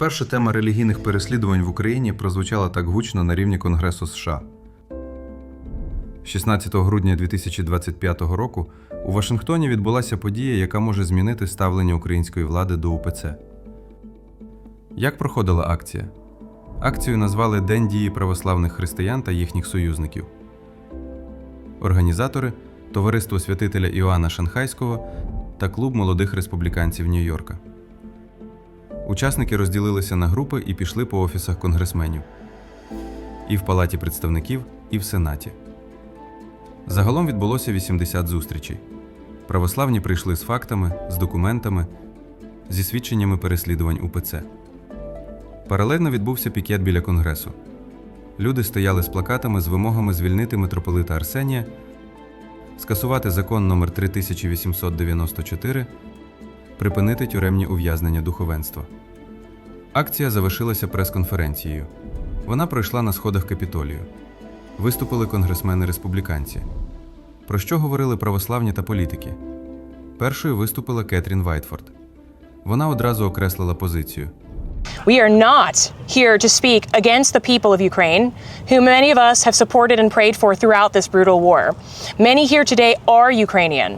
Вперше тема релігійних переслідувань в Україні прозвучала так гучно на рівні Конгресу США. 16 грудня 2025 року у Вашингтоні відбулася подія, яка може змінити ставлення української влади до УПЦ. Як проходила акція? Акцію назвали День дії православних християн та їхніх союзників. Організатори Товариство святителя Іоанна Шанхайського та Клуб молодих республіканців Нью-Йорка. Учасники розділилися на групи і пішли по офісах конгресменів і в Палаті представників, і в Сенаті. Загалом відбулося 80 зустрічей. Православні прийшли з фактами, з документами, зі свідченнями переслідувань УПЦ. Паралельно відбувся пікет біля конгресу. Люди стояли з плакатами з вимогами звільнити митрополита Арсенія, скасувати закон номер 3894, припинити тюремні ув'язнення духовенства. Акція завершилася прес-конференцією. Вона пройшла на сходах Капітолію. Виступили конгресмени-республіканці. Про що говорили православні та політики? Першою виступила Кетрін Вайтфорд. Вона одразу окреслила позицію. We are not here to speak against the people of Ukraine, who many of us have supported and prayed for throughout this brutal war. Many here today are Ukrainian,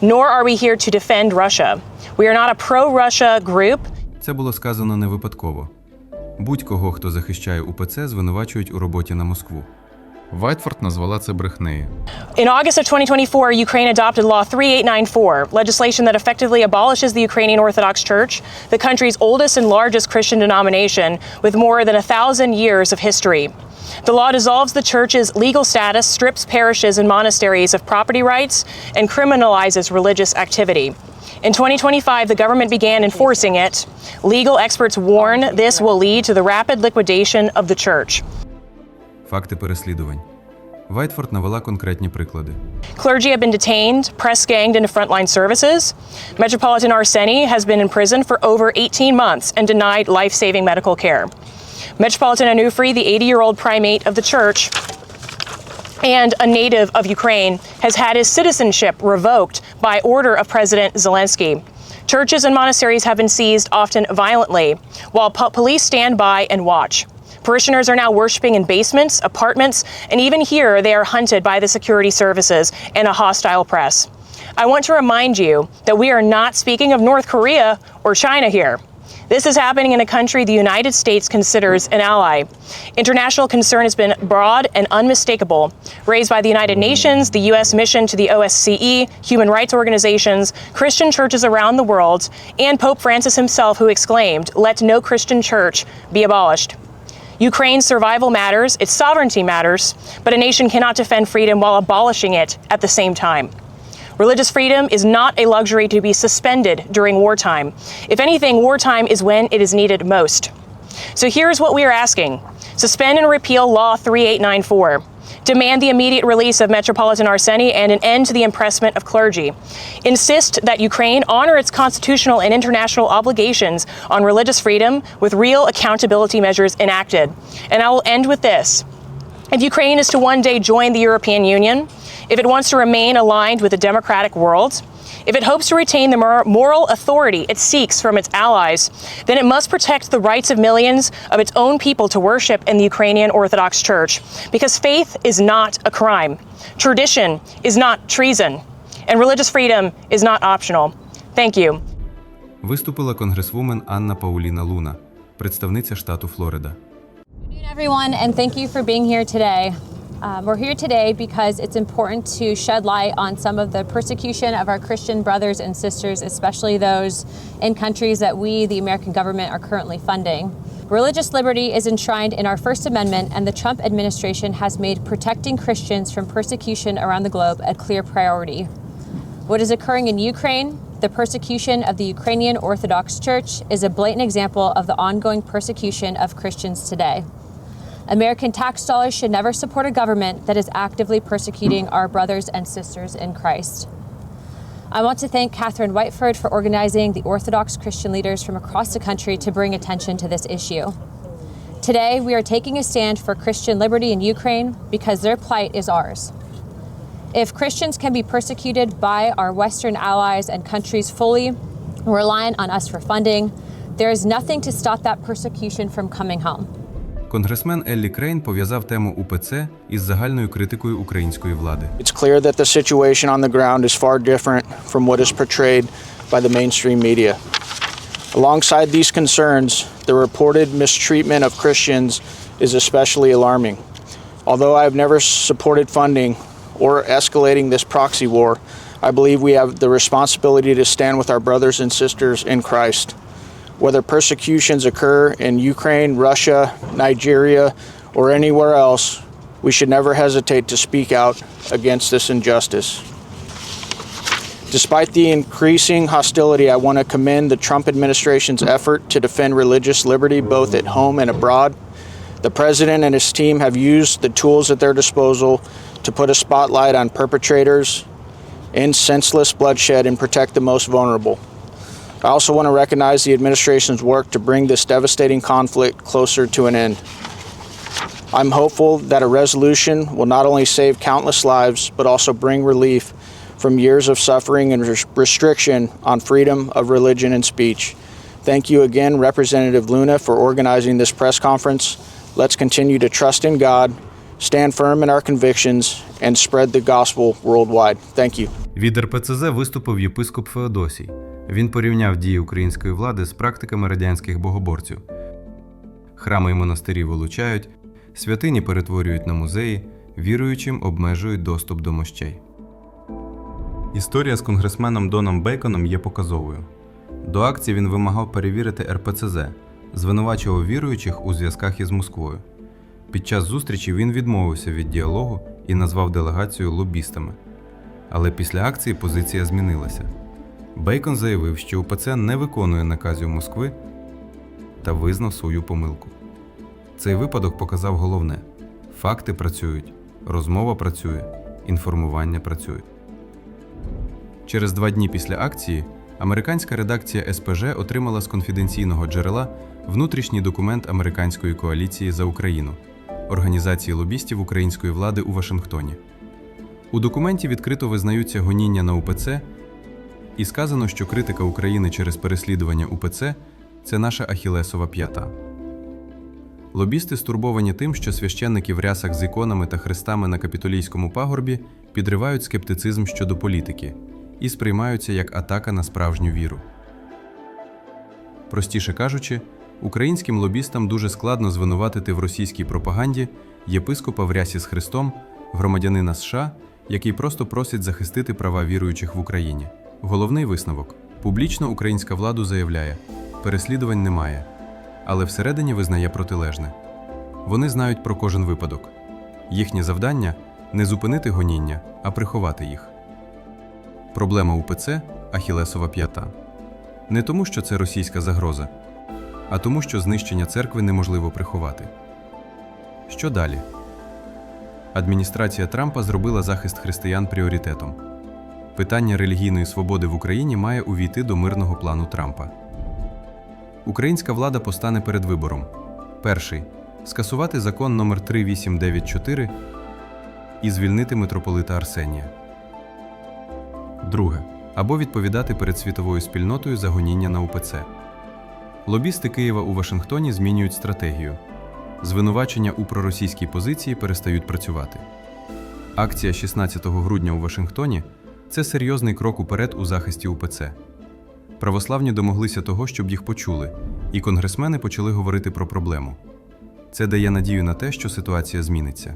nor are we here to defend Russia. We are not a pro Russia group. Це було сказано не випадково. Будь-кого, хто захищає УПЦ, звинувачують у роботі на Москву. Вайтфорд назвала це брехнею. In August of 2024, Ukraine adopted Law 3894, legislation that effectively abolishes the Ukrainian Orthodox Church, the country's oldest and largest Christian denomination with more than a thousand years of history. The law dissolves the church's legal status, strips parishes and monasteries of property rights, and criminalizes religious activity. In 2025, the government began enforcing it. Legal experts warn this will lead to the rapid liquidation of the church. Факти переслідувань. Вайтфорд навела конкретні приклади. Clergy have been detained, press ganged into frontline services. Metropolitan Arseni has been in prison for over 18 months and denied life saving medical care. Metropolitan Anufri, the 80 year old primate of the church and a native of Ukraine, has had his citizenship revoked by order of President Zelensky. Churches and monasteries have been seized, often violently, while po- police stand by and watch. Parishioners are now worshiping in basements, apartments, and even here they are hunted by the security services and a hostile press. I want to remind you that we are not speaking of North Korea or China here. This is happening in a country the United States considers an ally. International concern has been broad and unmistakable, raised by the United Nations, the U.S. mission to the OSCE, human rights organizations, Christian churches around the world, and Pope Francis himself, who exclaimed, Let no Christian church be abolished. Ukraine's survival matters, its sovereignty matters, but a nation cannot defend freedom while abolishing it at the same time. Religious freedom is not a luxury to be suspended during wartime. If anything, wartime is when it is needed most. So here's what we are asking suspend and repeal Law 3894. Demand the immediate release of Metropolitan Arseny and an end to the impressment of clergy. Insist that Ukraine honor its constitutional and international obligations on religious freedom with real accountability measures enacted. And I will end with this. If Ukraine is to one day join the European Union, if it wants to remain aligned with the democratic world, if it hopes to retain the mor- moral authority it seeks from its allies, then it must protect the rights of millions of its own people to worship in the Ukrainian Orthodox Church. Because faith is not a crime, tradition is not treason, and religious freedom is not optional. Thank you. Виступила конгресвумен Анна Пауліна Луна, представниця штату Флорида. afternoon, everyone, and thank you for being here today. Um, we're here today because it's important to shed light on some of the persecution of our Christian brothers and sisters, especially those in countries that we, the American government, are currently funding. Religious liberty is enshrined in our First Amendment, and the Trump administration has made protecting Christians from persecution around the globe a clear priority. What is occurring in Ukraine, the persecution of the Ukrainian Orthodox Church, is a blatant example of the ongoing persecution of Christians today. American tax dollars should never support a government that is actively persecuting our brothers and sisters in Christ. I want to thank Catherine Whiteford for organizing the Orthodox Christian leaders from across the country to bring attention to this issue. Today, we are taking a stand for Christian liberty in Ukraine because their plight is ours. If Christians can be persecuted by our Western allies and countries fully, relying on us for funding, there is nothing to stop that persecution from coming home. Конгресмен Еллі Крейн пов'язав тему УПЦ із загальною критикою української влади. It's clear that the situation on the ground is far different from what is portrayed by the mainstream media. Alongside these concerns, the reported mistreatment of Christians is especially alarming. Although I have never supported funding or escalating this proxy war, I believe we have the responsibility to stand with our brothers and sisters in Christ. Whether persecutions occur in Ukraine, Russia, Nigeria, or anywhere else, we should never hesitate to speak out against this injustice. Despite the increasing hostility, I want to commend the Trump administration's effort to defend religious liberty both at home and abroad. The president and his team have used the tools at their disposal to put a spotlight on perpetrators, end senseless bloodshed, and protect the most vulnerable. I also want to recognize the administration's work to bring this devastating conflict closer to an end. I'm hopeful that a resolution will not only save countless lives, but also bring relief from years of suffering and res- restriction on freedom of religion and speech. Thank you again, Representative Luna, for organizing this press conference. Let's continue to trust in God, stand firm in our convictions, and spread the gospel worldwide. Thank you. Від РПЦЗ виступив єпископ Феодосій. Він порівняв дії української влади з практиками радянських богоборців. Храми і монастирі вилучають, святині перетворюють на музеї, віруючим обмежують доступ до мощей. Історія з конгресменом Доном Бейконом є показовою. До акції він вимагав перевірити РПЦЗ, звинувачував віруючих у зв'язках із Москвою. Під час зустрічі він відмовився від діалогу і назвав делегацію лобістами. Але після акції позиція змінилася. Бейкон заявив, що УПЦ не виконує наказів Москви та визнав свою помилку. Цей випадок показав головне: факти працюють, розмова працює, інформування працює. Через два дні після акції американська редакція СПЖ отримала з конфіденційного джерела внутрішній документ американської коаліції за Україну організації лобістів української влади у Вашингтоні. У документі відкрито визнаються гоніння на УПЦ і сказано, що критика України через переслідування УПЦ це наша ахілесова п'ята. Лобісти стурбовані тим, що священники в рясах з іконами та хрестами на капітолійському пагорбі підривають скептицизм щодо політики і сприймаються як атака на справжню віру. Простіше кажучи, українським лобістам дуже складно звинуватити в російській пропаганді єпископа в рясі з Христом, громадянина США, який просто просить захистити права віруючих в Україні. Головний висновок: публічно українська влада заявляє, переслідувань немає, але всередині визнає протилежне. Вони знають про кожен випадок. Їхнє завдання не зупинити гоніння, а приховати їх. Проблема УПЦ Ахілесова п'ята. Не тому, що це російська загроза, а тому, що знищення церкви неможливо приховати. Що далі? Адміністрація Трампа зробила захист християн пріоритетом. Питання релігійної свободи в Україні має увійти до мирного плану Трампа. Українська влада постане перед вибором: перший скасувати закон номер 3894 і звільнити митрополита Арсенія. Друге або відповідати перед світовою спільнотою за гоніння на УПЦ. Лобісти Києва у Вашингтоні змінюють стратегію. Звинувачення у проросійській позиції перестають працювати. Акція 16 грудня у Вашингтоні це серйозний крок уперед у захисті УПЦ. Православні домоглися того, щоб їх почули, і конгресмени почали говорити про проблему. Це дає надію на те, що ситуація зміниться.